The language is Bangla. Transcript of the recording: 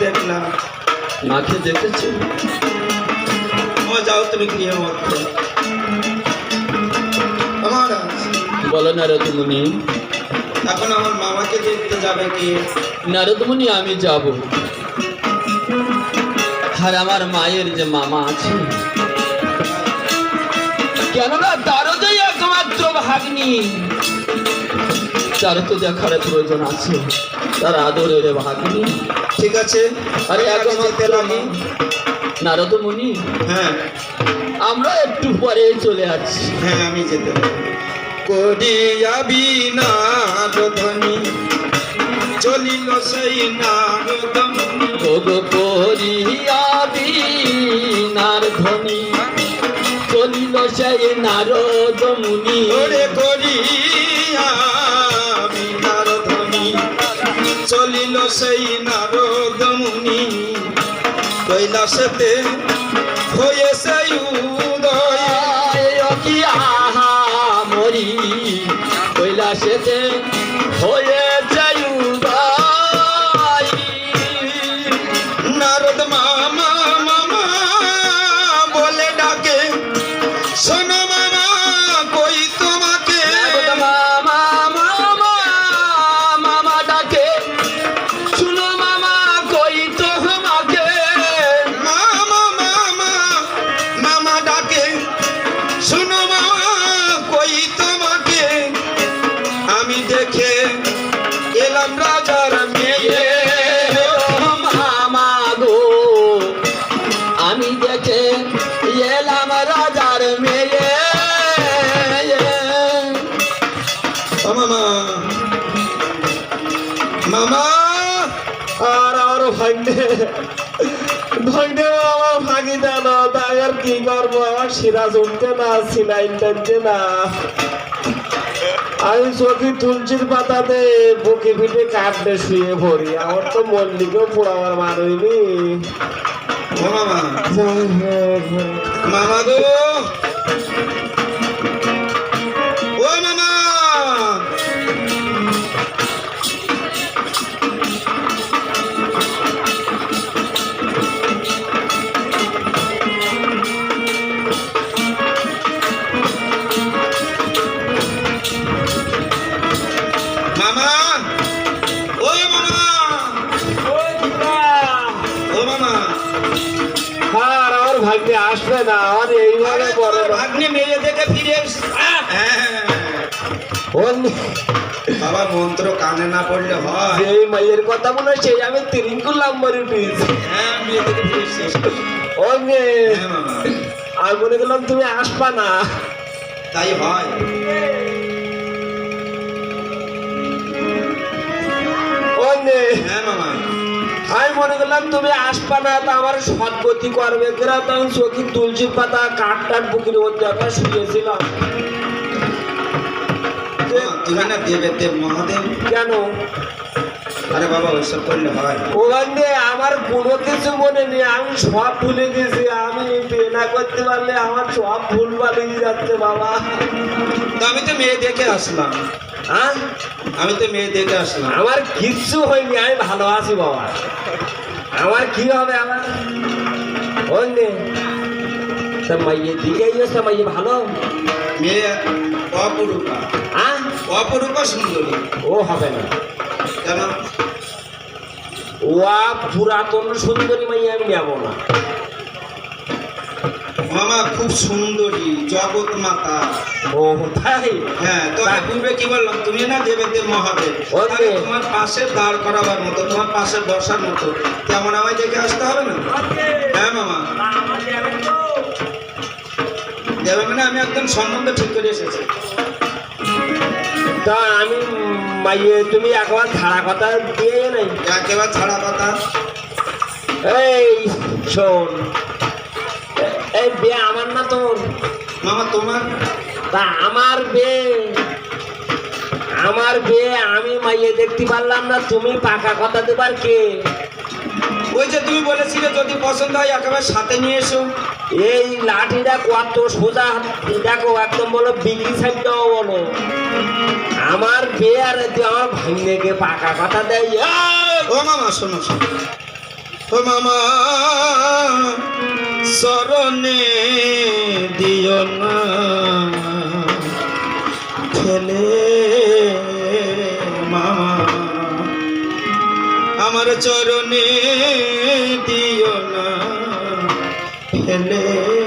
দেখলাম। মাকে দেখেছ? ও যাও তুমি গৃহে মহারাজ বলো নারদমুনি এখন আমার মামাকে দেখতে যাবে কি? নারদমুনি আমি যাব। আর আমার মায়ের যে মামা আছে। কেননা তারও যে একমাত্র ভাগ্নি। তার তো দেখার প্রয়োজন আছে তার আদরের ভাগ্নি। ঠিক আছে? আরে আমি আগে একমাত্র যেতে লাগি। নারদমুনি হ্যাঁ। আমরা একটু পরে চলে আসছি। হ্যাঁ আমি যেতে করিয়া বিনারধ্বনি চলিল সেই নারদমুনি ভোগ করিয়া বিনার ধ্বনি চলিল সেই নারদ মুনি। করিয়া বিনারধ্বনি চলিল সেই নারদমুনি কৈলাসেতে হয়ে সেই উদয়। কি আহা মরি। কৈলাসেতে হয়ে দেখে এলাম রাজার মেয়ে। মামা গো আমি দেখে এলাম রাজার মেয়ে। মামা মামা, আর আমার ভাগ্নে ভাগ্নে আমার ভাগি দেন তাই আর কি করব? আমার সিরাজ উঠছে না, সিলাইন টানছে না। আমি চোখে তুলসির পাতাতে বুকে পিঠে কাটতে শুয়ে পড়ি আমার তো মল্লিকেও পোড়াবার ও মামা। মামা গো। মামা! ও মামা! ও মামা! আর আমার ভাগ্নে আসবে না আমার এইভাবে বড় ভাগ্নে মেয়ে দেখে ফিরে হ্যাঁ। বাবা মন্ত্র কানে না পড়লে হয়। এই মাইয়ের কথা মনে হয় সেই আমি তিরিঙ্কুল নাম্বার উঠিস হ্যাঁ মেয়ে দেখে ফিরে ও মেয়ে আমি মনে করলাম তুমি আসবা না। তাই হয়। মনে করলাম তুমি আসবা না তা আমার সদ্গতি করবে। কিনা? তো আমি চোখে তুলসী পাতা কাঠ টাট বুকির মধ্যে আমরা শুয়েছিলাম। মা, দেবে দেব মহাদেব? কেন? আরে বাবা ওইসব করলে হয়। ওখানে আমার কোনো কিছু মনে নেই আমি সব ভুলে গেছি আমি না করতে পারলে আমার সব ভুল বালিয়ে যাচ্ছে বাবা। আমি তো মেয়ে দেখে আসলাম। হ্যাঁ? আমি তো মেয়ে দেখে আসলাম। আমার কিচ্ছু হয়নি আমি ভালো আছি বাবা। আমার কি হবে আমার? তা মাইয়ে দিকে এসে মাইয়ে ভালো? মেয়ে অপরূপা। হ্যাঁ? অপরূপা সুন্দরী। ও হবে না। কেন? ওয়া পুরাতন সুন্দরী মাইয়া আমি নেব না। মামা খুব সুন্দরী জগৎ মাতা ও তাই? হ্যাঁ তো আমি পূর্বে কি বললাম? তুমি না দেবে দেব মহাদেব। তাহলে তোমার পাশে দাঁড় করাবার মতো তোমার পাশে বসার মতো। তেমন আমায় দেখে আসতে হবে না? হ্যাঁ মামা। দেবে মানে আমি একদম সম্বন্ধ ঠিক করে এসেছি। তা আমি মাইয়ে তুমি একবার ছাড়া কথা দিয়ে নাই? একেবারে ছাড়া কথা। এই শোন। এই বে আমার না তোর? মামা তোমার? তা আমার বে আমার বে আমি মাইয়ে দেখতে পারলাম না তুমি পাকা কথা দেবার কে? ওই যে তুমি বলেছিলে যদি পছন্দ হয় একেবারে সাথে নিয়ে এসো। এই লাঠিটা কত সোজা দেখো একদম বলো বিক্রি সাইডটাও বলো। আমার বে আর তুই আমার ভাঙনে পাকা কথা দেয়! ও মামা শোনো শোনো। ও মামা শরণে দিও না। খেলে মামা। আমার চরণে দিও না। ফেলে